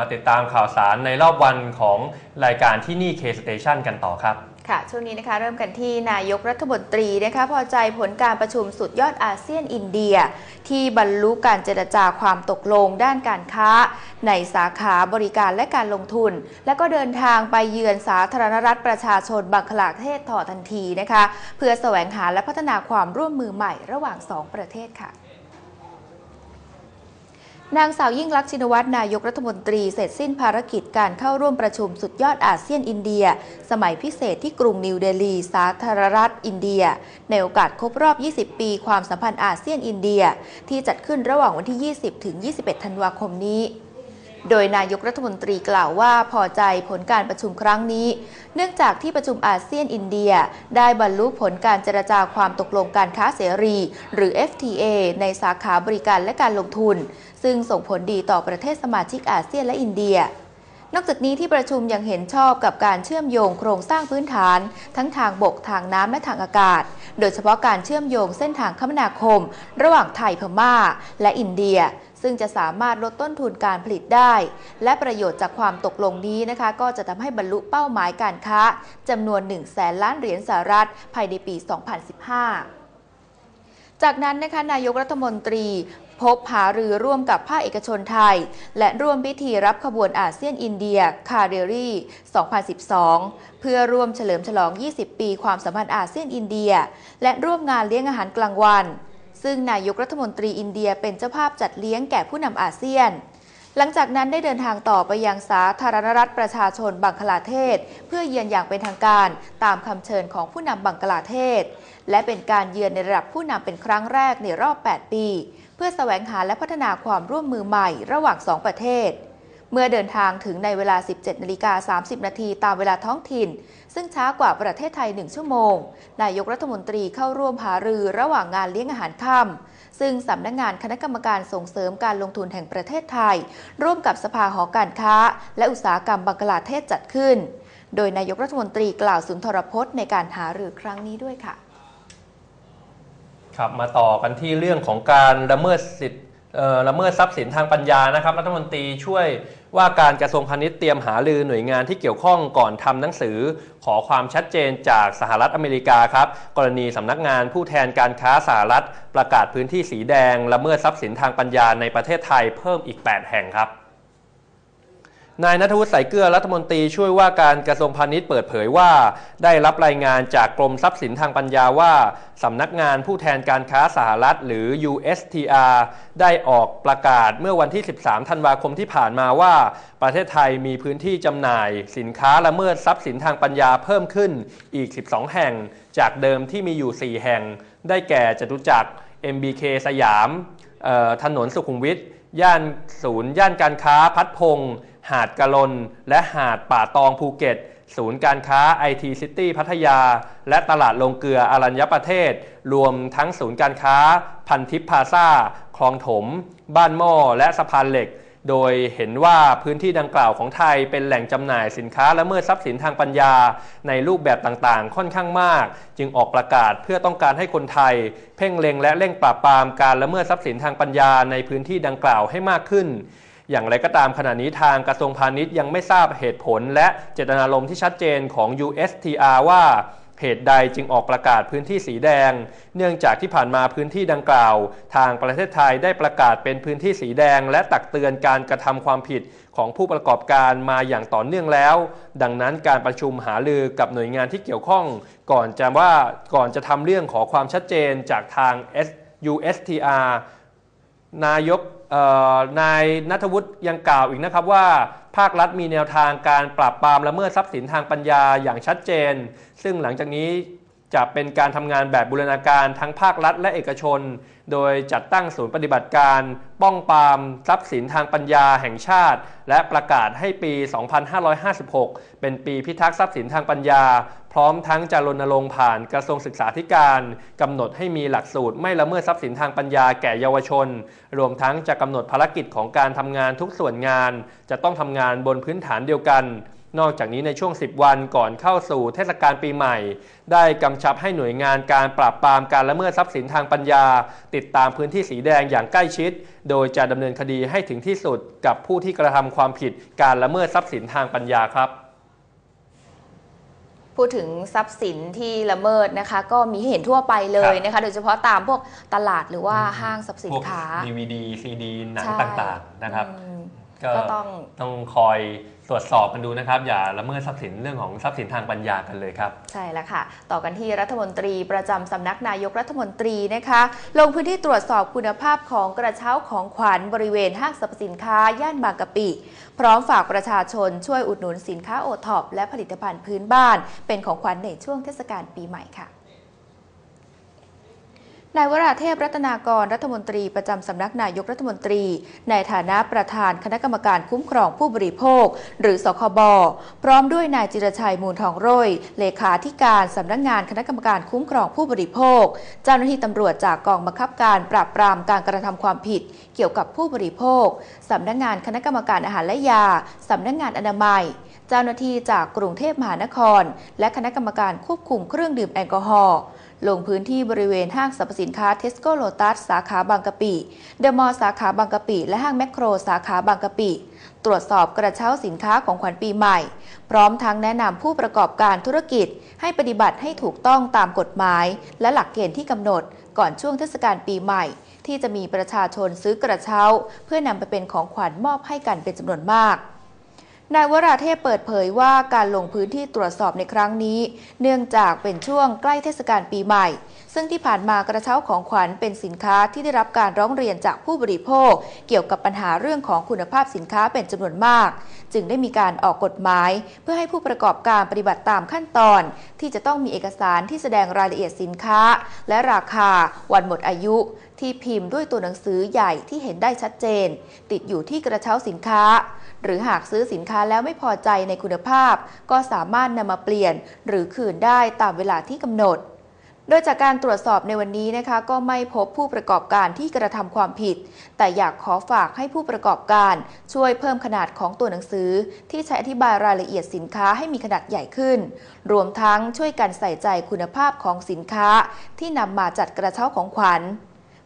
มาติดตามข่าวสารในรอบวันของรายการที่นี่ K Station กันต่อครับค่ะช่วงนี้นะคะเริ่มกันที่นายกรัฐมนตรีนะคะพอใจผลการประชุมสุดยอดอาเซียนอินเดีย ที่บรรลุการเจรจาความตกลงด้านการค้า ในสาขาบริการและการลงทุน และก็เดินทางไปเยือนสาธารณรัฐประชาชนบังคลาเทศต่อทันทีนะคะ เพื่อแสวงหาและพัฒนาความร่วมมือใหม่ระหว่างสองประเทศค่ะ นางสาวยิ่งลักษณ์ชินวัตรนายกรัฐมนตรีเสร็จสิ้นภารกิจการเข้าร่วมประชุมสุดยอดอาเซียนอินเดีย สมัยพิเศษที่กรุงนิวเดลี สาธารณรัฐอินเดีย ในโอกาสครบรอบ 20 ปี ความสัมพันธ์อาเซียนอินเดีย ที่จัดขึ้นระหว่างวันที่ 20 ถึง 21 ธันวาคมนี้โดยนายกรัฐมนตรีกล่าวว่าพอใจผลการประชุมครั้งนี้ เนื่องจากที่ประชุมอาเซียนอินเดีย ได้บรรลุผลการเจรจาความตกลงการค้าเสรี หรือ FTA ในสาขาบริการและการลงทุน ซึ่งส่งผลดีต่อประเทศสมาชิกอาเซียนและอินเดีย นอกจากนี้ที่ประชุมยังเห็นชอบกับการเชื่อมโยงโครงสร้างพื้นฐาน ทั้งทางบกทางน้ำและทางอากาศ โดยเฉพาะการเชื่อมโยงเส้นทางคมนาคม ระหว่างไทยพม่า และอินเดียซึ่งจะสามารถลดต้นทุนการผลิตได้ และประโยชน์จากความตกลงนี้นะคะ ก็จะทำให้บรรลุเป้าหมายการค้าจำนวน 1 แสนล้านเหรียญสหรัฐ ภายในปี 2015 จากนั้นนะคะนายกรัฐมนตรี พบหารือร่วมกับภาคเอกชนไทย และร่วมพิธีรับขบวนอาเซียนอินเดียคาเดรี2012 เพื่อร่วมเฉลิมฉลอง 20 ปีความสัมพันธ์อาเซียนอินเดีย และร่วมงานเลี้ยงอาหารกลางวัน ซึ่งนายกรัฐมนตรีอินเดียเป็นเจ้าภาพจัดเลี้ยงแก่ผู้นำอาเซียน หลังจากนั้นได้เดินทางต่อไปยังสาธารณรัฐประชาชนบังคลาเทศ เพื่อเยือนอย่างเป็นทางการตามคำเชิญของผู้นำบังคลาเทศ และเป็นการเยือนในระดับผู้นำเป็นครั้งแรกในรอบ 8 ปี พื่อแสวงหาและพัฒนาความร่วมมือใหม่ระหว่าง 2 ประเทศ เมื่อเดินทางถึงในเวลา 17นาฬิกา30 นาทีตามเวลาท้องถิ่น ซึ่งช้ากว่าประเทศไทย 1 ชั่วโมง นายกรัฐมนตรีเข้าร่วมหารือระหว่างงานเลี้ยงอาหารค่ำซึ่งสำนักงงานคณะกรรมการส่งเสริมการลงทุนแห่งประเทศไทย ร่วมกับสภาหอการค้า และอุตสาหกรรมบังกลาเทศจัดขึ้น โดยนายกรัฐมนตรีกล่าวสุนทรพจน์ในการหารือครั้งนี้ด้วยค่ะ ครับมาต่อกันที่เรื่องของการละเมิดสิทธิละเมิดทรัพย์สินทางปัญญานะครับรัฐมนตรีช่วยว่าการกระทรวงพาณิชย์เตรียมหาลือหน่วยงานที่เกี่ยวข้องก่อนทำหนังสือ ขอความชัดเจนจากสหรัฐอเมริกาครับ กรณีสำนักงานผู้แทนการค้าสหรัฐ ประกาศพื้นที่สีแดง ละเมิดทรัพย์สินทางปัญญาในประเทศไทยเพิ่มอีก 8 แห่งครับ นายนัทวุฒิสายเกลือรัฐมนตรีช่วยว่าการกระทรวงพาณิชย์เปิดเผยว่า ได้รับรายงานจากกรมทรัพย์สินทางปัญญาว่า สำนักงานผู้แทนการค้าสหรัฐหรือ USTR ได้ออกประกาศเมื่อวันที่ 13 ธันวาคมที่ผ่านมาว่า ประเทศไทยมีพื้นที่จำหน่าย สินค้าละเมิดทรัพย์สินทางปัญญาเพิ่มขึ้นอีก 12 แห่ง จากเดิมที่มีอยู่ 4 แห่ง ได้แก่จตุจักร MBK สยามถนนสุขุมวิทย่านศูนย์ย่านการค้าพัดพงษ์ หาดกะลน และหาดป่าตองภูเก็ต ศูนย์การค้าไอทีซิตี้พัทยา และตลาดลงเกลืออรัญญประเทศ รวมทั้งศูนย์การค้า พันทิพพาซาคลองถม บ้านหม้อ และสะพานเหล็ก โดยเห็นว่าพื้นที่ดังกล่าวของไทยเป็นแหล่งจำหน่ายสินค้าและเมื่อทรัพย์สินทางปัญญา ในรูปแบบต่างๆ ค่อนข้างมาก จึงออกประกาศเพื่อต้องการให้คนไทย เพ่งเล็งและเร่งปราบปรามการละเมิดทรัพย์สินทางปัญญาในพื้นที่ดังกล่าวให้มากขึ้น อย่างไรก็ตามขณะนี้ทางกระทรวงพาณิชย์ยังไม่ทราบเหตุผล และเจตนารมณ์ที่ชัดเจนของ USTR ว่าเหตุใดจึงออกประกาศพื้นที่สีแดง เนื่องจากที่ผ่านมาพื้นที่ดังกล่าว ทางประเทศไทยได้ประกาศเป็นพื้นที่สีแดง และตักเตือนการกระทำความผิดของผู้ประกอบการมาอย่างต่อเนื่องแล้ว ดังนั้นการประชุมหารือกับหน่วยงานที่เกี่ยวข้อง ก่อนจะว่าก่อนจะทำเรื่องขอความชัดเจนจากทาง USTR นายก นายนัทวุฒิยังกล่าวอีกนะครับว่า ภาครัฐมีแนวทางการปราบปรามละเมิดทรัพย์สินทางปัญญาอย่างชัดเจน ซึ่งหลังจากนี้ จะเป็นการทำงานแบบบูรณาการทั้งภาครัฐและเอกชน โดยจัดตั้งศูนย์ปฏิบัติการ ป้องปรามทรัพย์สินทางปัญญาแห่งชาติ และประกาศให้ปี 2556 เป็นปีพิทักษ์ทรัพย์สินทางปัญญา พร้อมทั้งจะรณรงค์ผ่านกระทรวงศึกษาธิการกำหนดให้มีหลักสูตรไม่ละเมิดทรัพย์สินทางปัญญาแก่เยาวชน รวมทั้งจะกำหนดภารกิจของการทำงานทุกส่วนงาน จะต้องทำงานบนพื้นฐานเดียวกัน นอกจากนี้ในช่วง 10 วันก่อนเข้าสู่เทศกาลปีใหม่ ได้กำชับให้หน่วยงานการปราบปรามการละเมิดทรัพย์สินทางปัญญา ติดตามพื้นที่สีแดงอย่างใกล้ชิด โดยจะดำเนินคดีให้ถึงที่สุดกับผู้ที่กระทำความผิดการละเมิดทรัพย์สินทางปัญญาครับพูดถึงทรัพย์สินที่ละเมิดนะคะ ก็มีให้เห็นทั่วไปเลยนะคะ โดยเฉพาะตามพวกตลาดหรือว่าห้างสรรพสินค้าดีวีดีซีดีหนังใช่ต่างๆนะครับอืมก็ก็ต้องต้องคอย ตรวจสอบกันดูนะครับ อย่าละเมิดทรัพย์สินเรื่องของทรัพย์สินทางปัญญากันเลยครับ ใช่แล้วค่ะ ต่อกันที่รัฐมนตรีประจำสำนักนายกรัฐมนตรีนะคะ ลงพื้นที่ตรวจสอบคุณภาพของกระเช้าของขวัญบริเวณห้างสรรพสินค้าย่านบางกะปิ พร้อมฝากประชาชนช่วยอุดหนุนสินค้าโอท็อปและผลิตภัณฑ์พื้นบ้าน เป็นของขวัญในช่วงเทศกาลปีใหม่ค่ะ นายวราเทพรัตนากรรัฐมนตรีประจำสำนักนายกรัฐมนตรี ในฐานะประธานคณะกรรมการคุ้มครองผู้บริโภค หรือสคบพร้อมด้วยนายจิรชัยมูลทองโรยเลขาธิการสำนักงานคณะกรรมการคุ้มครองผู้บริโภค เจ้าหน้าที่ตำรวจจากกองบังคับการปราบปรามการกระทำความผิด เกี่ยวกับผู้บริโภคสำนักงานคณะกรรมการอาหารและยาสำนักงานอนามัยเจ้าหน้าที่จากกรุงเทพมหานคร และคณะกรรมการควบคุมเครื่องดื่มแอลกอฮอล์ ลงพื้นที่บริเวณห้างสรรพสินค้าเทสโก้โลตัสสาขาบางกะปิ เดอะมอลล์สาขาบางกะปิ และห้างแมคโครสาขาบางกะปิ ตรวจสอบกระเช้าสินค้าของขวัญปีใหม่ พร้อมทั้งแนะนำผู้ประกอบการธุรกิจ ให้ปฏิบัติให้ถูกต้องตามกฎหมาย และหลักเกณฑ์ที่กำหนด ก่อนช่วงเทศกาลปีใหม่ ที่จะมีประชาชนซื้อกระเช้า เพื่อนำไปเป็นของขวัญมอบให้กันเป็นจำนวนมาก นายวราเทพเปิดเผยว่าการลงพื้นที่ตรวจสอบในครั้งนี้ เนื่องจากเป็นช่วงใกล้เทศกาลปีใหม่ซึ่งที่ผ่านมากระเช้าของขวัญเป็นสินค้าที่ได้รับการร้องเรียนจากผู้บริโภค เกี่ยวกับปัญหาเรื่องของคุณภาพสินค้าเป็นจำนวนมาก จึงได้มีการออกกฎหมาย เพื่อให้ผู้ประกอบการปฏิบัติตามขั้นตอน ที่จะต้องมีเอกสารที่แสดงรายละเอียดสินค้า และราคา วันหมดอายุ ที่พิมพ์ด้วยตัวหนังสือใหญ่ที่เห็นได้ชัดเจน ติดอยู่ที่กระเช้าสินค้า หรือหากซื้อสินค้าแล้วไม่พอใจในคุณภาพ ก็สามารถนำมาเปลี่ยน หรือคืนได้ตามเวลาที่กำหนด โดยจากการตรวจสอบในวันนี้นะคะ ก็ไม่พบผู้ประกอบการที่กระทำความผิด แต่อยากขอฝากให้ผู้ประกอบการช่วยเพิ่มขนาดของตัวหนังสือ ที่ใช้อธิบายรายละเอียดสินค้าให้มีขนาดใหญ่ขึ้น รวมทั้งช่วยกันใส่ใจคุณภาพของสินค้า ที่นำมาจัดกระเช้าของขวัญ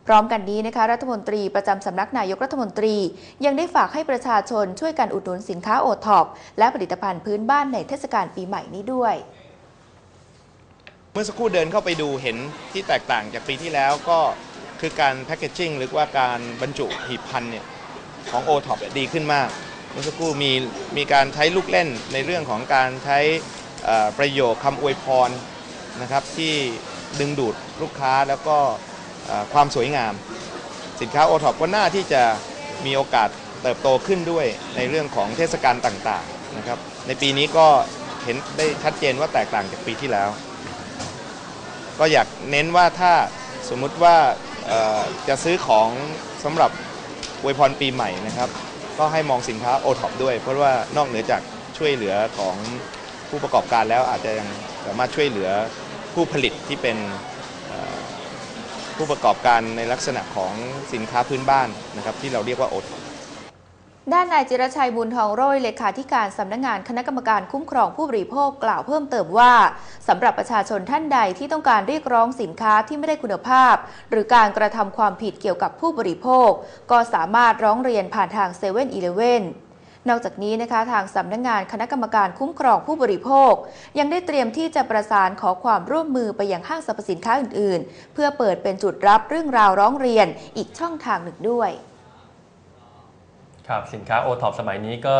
พร้อมกันนี้นะคะรัฐมนตรีประจำสำนักนายกรัฐมนตรี ยังได้ฝากให้ประชาชนช่วยกันอุดหนุนสินค้าโอท็อปและผลิตภัณฑ์พื้นบ้านในเทศกาลปีใหม่นี้ด้วย เมื่อสักครู่เดินเข้าไปดูเห็นที่แตกต่างจากปีที่แล้วก็คือการแพ c เกจจิ้งหรือว่าการบรรจุหีบพันเนี่ยของ o t o p ดีขึ้นมาก เมื่อสักครู่มีมีการใช้ลูกเล่นในเรื่องของการใช้ประโยคคำอวยพรนะครับที่ดึงดูดลูกค้าแล้วก็ความสวยงาม สินค้า o t o p ก็น่าที่จะมีโอกาสเติบโตขึ้นด้วยในเรื่องของเทศกาลต่างๆนะครับในปีนี้ก็เห็นได้ชัดเจนว่าแตกต่างจากปีที่แล้ว ก็อยากเน้นว่าถ้าสมมุติว่าจะซื้อของสำหรับอวยพรปีใหม่นะครับ ก็ให้มองสินค้า o t o p ด้วย เพราะว่านอกเหนือจากช่วยเหลือของผู้ประกอบการแล้วอาจจะยังสามารถช่วยเหลือผู้ผลิตที่เป็นผู้ประกอบการในลักษณะของสินค้าพื้นบ้านนะครับที่เราเรียกว่า o t o p ด้านนายจิรชัยบุญทองโรยเลขาธิการสำนักงานคณะกรรมการคุ้มครองผู้บริโภคกล่าวเพิ่มเติมว่าสำหรับประชาชนท่านใดที่ต้องการเรียกร้องสินค้าที่ไม่ได้คุณภาพ หรือการกระทำความผิดเกี่ยวกับผู้บริโภค ก็สามารถร้องเรียนผ่านทาง7 e เ e ่ e อเนนอกจากนี้นะคะทางสำนักงานคณะกรรมการคุ้มครองผู้บริโภค ยังได้เตรียมที่จะประสานขอความร่วมมือไปยังห้างสรรพสินค้าอื่น ๆ เพื่อเปิดเป็นจุดรับเรื่องราวร้องเรียนอีกช่องทางหนึ่งด้วย ครับสินค้าโอท็อปสมัยนี้ก็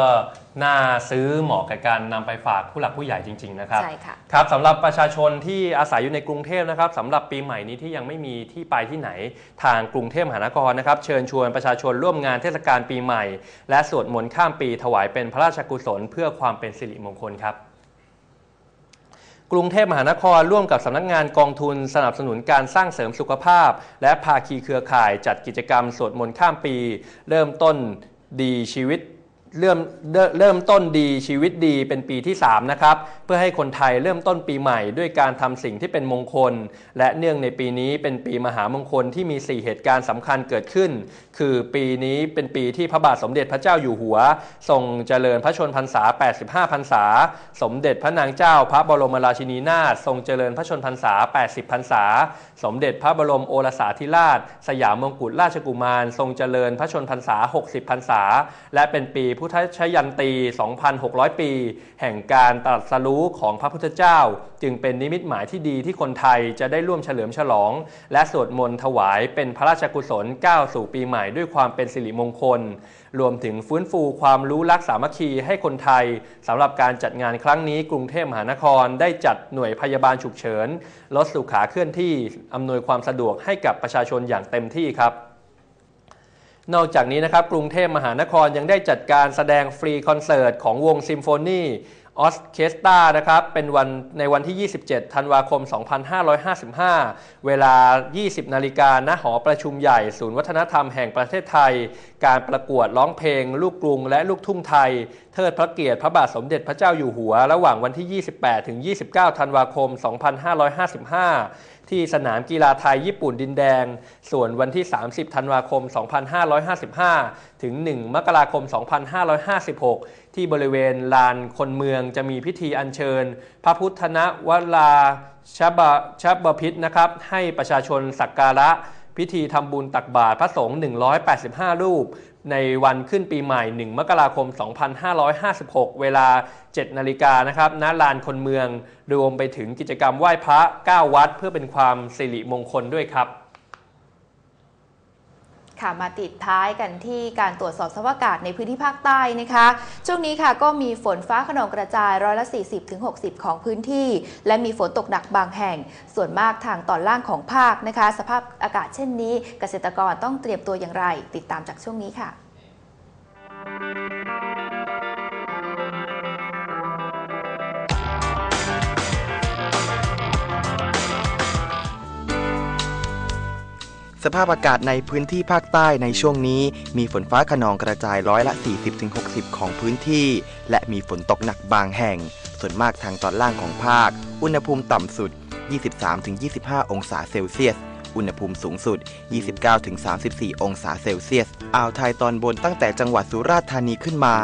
น่าซื้อเหมาะกับการนำไปฝากผู้หลักผู้ใหญ่จริง ๆ นะครับใช่ค่ะครับสำหรับประชาชนที่อาศัยอยู่ในกรุงเทพนะครับสำหรับปีใหม่นี้ที่ยังไม่มีที่ไปที่ไหนทางกรุงเทพมหานครนะครับ เชิญชวนประชาชนร่วมงานเทศกาลปีใหม่ และสวดมนต์ข้ามปีถวายเป็นพระราชกุศล เพื่อความเป็นสิริมงคลครับกรุงเทพมหานครร่วมกับสำนักงานกองทุนสนับสนุนการสร้างเสริมสุขภาพ และภาคีเครือข่ายจัดกิจกรรมสวดมนต์ข้ามปี เริ่มต้น ดีชีวิต เริ่มเริ่มเริ่มต้นดีชีวิตดีเป็นปีที่ 3 นะครับ เพื่อให้คนไทยเริ่มต้นปีใหม่ด้วยการทำสิ่งที่เป็นมงคล และเนื่องในปีนี้เป็นปีมหามงคลที่มี 4 เหตุการณ์สำคัญเกิดขึ้น คือปีนี้เป็นปีที่พระบาทสมเด็จพระเจ้าอยู่หัว ทรงเจริญพระชนพรรษา 85 พรรษา สมเด็จพระนางเจ้า พระบรมราชินีนาถทรงเจริญพระชนพรรษา 80 พรรษา สมเด็จพระบรมโอรสาธิราช สยามมงกุฎราชกุมาร ทรงเจริญพระชนพรรษา 60 พรรษา และเป็นปีพุุทธชยันตี 2,600 ปี แห่งการตรัสรู้ของพระพุทธเจ้า จึงเป็นนิมิตหมายที่ดีที่คนไทยจะได้ร่วมเฉลิมฉลอง และสวดมนต์ถวายเป็นพระราชกุศลก้าวสู่ปีใหม่ด้วยความเป็นสิริมงคล รวมถึงฟื้นฟูความรู้รักสามัคคีให้คนไทยสำหรับการจัดงานครั้งนี้กรุงเทพมหานครได้จัดหน่วยพยาบาลฉุกเฉินรถสุขาเคลื่อนที่อำนวยความสะดวกให้กับประชาชนอย่างเต็มที่ครับ นอกจากนี้นะครับกรุงเทพมหานครยังได้จัดการแสดงฟรีคอนเสิร์ตของวงซิมโฟนี ออสเคสตรานะครับเป็นวันในวันที่ 27 ธันวาคม 2555 เวลา 20 นาฬิกาณหอประชุมใหญ่ ศูนย์วัฒนธรรมแห่งประเทศไทย การประกวดร้องเพลง ลูกกรุงและลูกทุ่งไทย เทิดพระเกียรติพระบาทสมเด็จพระเจ้าอยู่หัว ระหว่างวันที่ 28 ถึง 29 ธันวาคม 2555 ที่สนามกีฬาไทยญี่ปุ่นดินแดง ส่วนวันที่ 30 ธันวาคม 2555 ถึง 1 มกราคม 2556 ที่บริเวณลานคนเมืองจะมีพิธีอัญเชิญ พระพุทธนวราชบะชบพิษนะครับ ให้ประชาชนสักการะพิธีทำบุญตักบาตรพระสงฆ์ 185 รูป ในวันขึ้นปีใหม่ 1 มกราคม 2556 เวลา 7 นาฬิกานะครับ ณ ลานคนเมือง รวมไปถึงกิจกรรมไหว้พระ 9 วัด เพื่อเป็นความสิริมงคลด้วยครับ ค่ะมาติดท้ายกันที่การตรวจสอบสภาพอากาศในพื้นที่ภาคใต้นะคะ ช่วงนี้ค่ะก็มีฝนฟ้าขนองกระจายร้อยละ40-60 ของพื้นที่ และมีฝนตกหนักบางแห่ง ส่วนมากทางตอนล่างของภาคนะคะ สภาพอากาศเช่นนี้ เกษตรกรต้องเตรียมตัวอย่างไร ติดตามจากช่วงนี้ค่ะ สภาพอากาศในพื้นที่ภาคใต้ในช่วงนี้ มีฝนฟ้าขนองกระจายร้อยละ 40-60 ของพื้นที่ และมีฝนตกหนักบางแห่ง ส่วนมากทางตอนล่างของภาค อุณหภูมิต่ำสุด 23-25 องศาเซลเซียส อุณหภูมิสูงสุด 29-34 องศาเซลเซียส อ่าวไทยตอนบนตั้งแต่จังหวัดสุราษฎร์ธานีขึ้นมา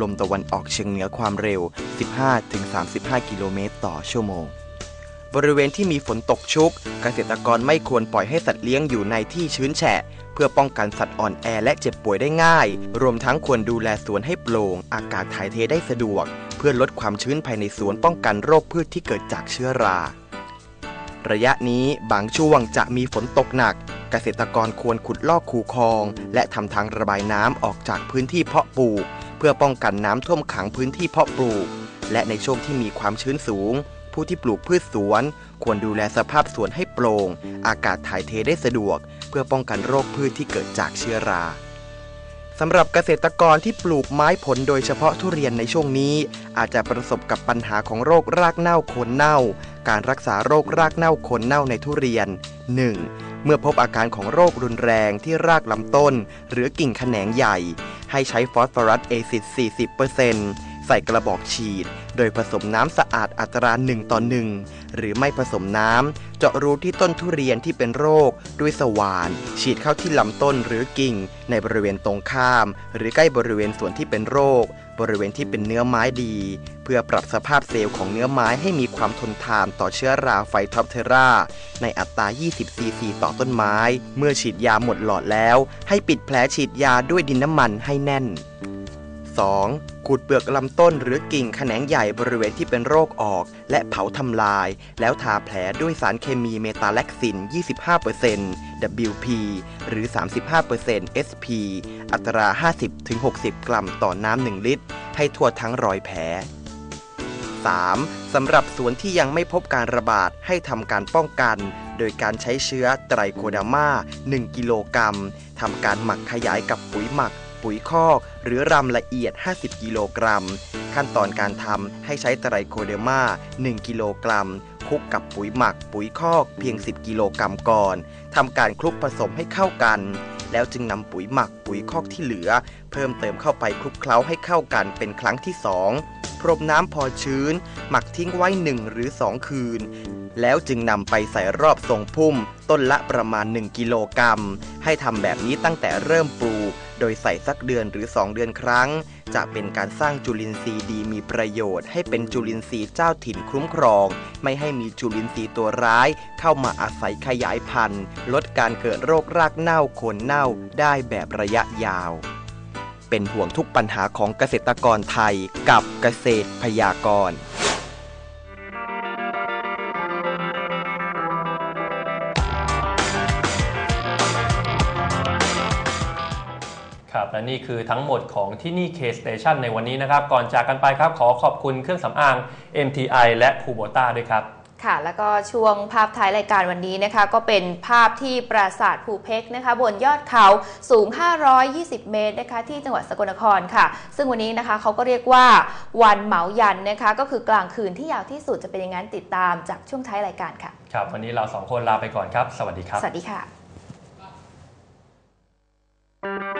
ลมตะวันออกเฉียงเหนือความเร็ว 15-35 กิโลเมตรต่อชั่วโมง บริเวณที่มีฝนตกชุก เกษตรกรไม่ควรปล่อยให้สัตว์เลี้ยงอยู่ในที่ชื้นแฉะ เพื่อป้องกันสัตว์อ่อนแอและเจ็บป่วยได้ง่าย รวมทั้งควรดูแลสวนให้โปร่ง อากาศถ่ายเทได้สะดวก เพื่อลดความชื้นภายในสวนป้องกันโรคพืชที่เกิดจากเชื้อรา ระยะนี้บางช่วงจะมีฝนตกหนัก เกษตรกรควรขุดลอกคูคลอง และทำทางระบายน้ำออกจากพื้นที่เพาะปลูก เพื่อป้องกันน้ำท่วมขังพื้นที่เพาะปลูก และในช่วงที่มีความชื้นสูง ผู้ที่ปลูกพืชสวน ควรดูแลสภาพสวนให้โปร่ง อากาศถ่ายเทได้สะดวก เพื่อป้องกันโรคพืชที่เกิดจากเชื้อราสำหรับเกษตรกรที่ปลูกไม้ผลโดยเฉพาะทุเรียนในช่วงนี้ อาจจะประสบกับปัญหาของโรครากเน่าโคนเน่า การรักษาโรครากเน่าโคนเน่าในทุเรียน 1. เมื่อพบอาการของโรครุนแรงที่รากลำต้น หรือกิ่งแขนงใหญ่ ให้ใช้ฟอสฟอรัสเอซิด40% ใส่กระบอกฉีด โดยผสมน้ำสะอาดอัตรา1ต่อ1หรือไม่ผสมน้ำ เจาะรูที่ต้นทุเรียนที่เป็นโรค ด้วยสว่าน ฉีดเข้าที่ลำต้นหรือกิ่ง ในบริเวณตรงข้าม หรือใกล้บริเวณส่วนที่เป็นโรค บริเวณที่เป็นเนื้อไม้ดี เพื่อปรับสภาพเซลล์ของเนื้อไม้ให้มีความทนทานต่อเชื้อราไฟทอปเทราในอัตรา 20 ซีซีต่อต้นไม้ เมื่อฉีดยาหมดหลอดแล้ว ให้ปิดแผลฉีดยาด้วยดินน้ำมันให้แน่น 2. ขูดเปลือกลำต้นหรือกิ่งแขนงใหญ่บริเวณที่เป็นโรคออก และเผาทำลาย แล้วทาแผลด้วยสารเคมีเมตาแล็กซิน 25% WP หรือ 35% SP อัตรา 50-60 กรัมต่อน้ำ 1 ลิตร ให้ทั่วทั้งรอยแผล 3. สำหรับสวนที่ยังไม่พบการระบาดให้ทำการป้องกัน โดยการใช้เชื้อไตรโคดามา 1 กิโลกรัมทำการหมักขยายกับปุ๋ยหมัก ปุ๋ยคอก หรือรำละเอียด 50 กิโลกรัม ขั้นตอนการทำให้ใช้ไตรโคเดอร์มา 1 กิโลกรัมคลุกกับปุ๋ยหมักปุ๋ยคอกเพียง 10 กิโลกรัมก่อนทำการคลุกผสมให้เข้ากัน แล้วจึงนำปุ๋ยหมักปุ๋ยคอกที่เหลือ เพิ่มเติมเข้าไปคลุกเคล้าให้เข้ากันเป็นครั้งที่สองพรมน้ำพอชื้น หมักทิ้งไว้หนึ่งหรือสองคืน แล้วจึงนำไปใส่รอบทรงพุ่ม ต้นละประมาณ 1 กิโลกรัม ให้ทำแบบนี้ตั้งแต่เริ่มปลูก โดยใส่สักเดือนหรือ 2 เดือนครั้ง จะเป็นการสร้างจุลินทรีย์ดีมีประโยชน์ ให้เป็นจุลินทรีย์เจ้าถิ่นคุ้มครอง ไม่ให้มีจุลินทรีย์ตัวร้าย เข้ามาอาศัยขยายพันธุ์ ลดการเกิดโรครากเน่าโคนเน่าได้แบบระยะยาว เป็นห่วงทุกปัญหาของเกษตรกรไทยกับเกษตรพยากรณ์ และนี่คือทั้งหมดของที่นี่ K Station ในวันนี้นะครับ ก่อนจากกันไปครับขอขอบคุณเครื่องสำอาง MTI และคูโบต้าด้วยครับค่ะ แล้วก็ช่วงภาพท้ายรายการวันนี้นะคะ ก็เป็นภาพที่ปราสาทภูเพกนะคะ บนยอดเขาสูง 520 เมตรนะคะ ที่จังหวัดสกลนครค่ะ ซึ่งวันนี้นะคะเขาก็เรียกว่าวันเหมายันนะคะ ก็คือกลางคืนที่ยาวที่สุดจะเป็นยังไงติดตามจากช่วงท้ายรายการค่ะ ครับ วันนี้เราสองคนลาไปก่อนครับ สวัสดีครับ สวัสดีค่ะ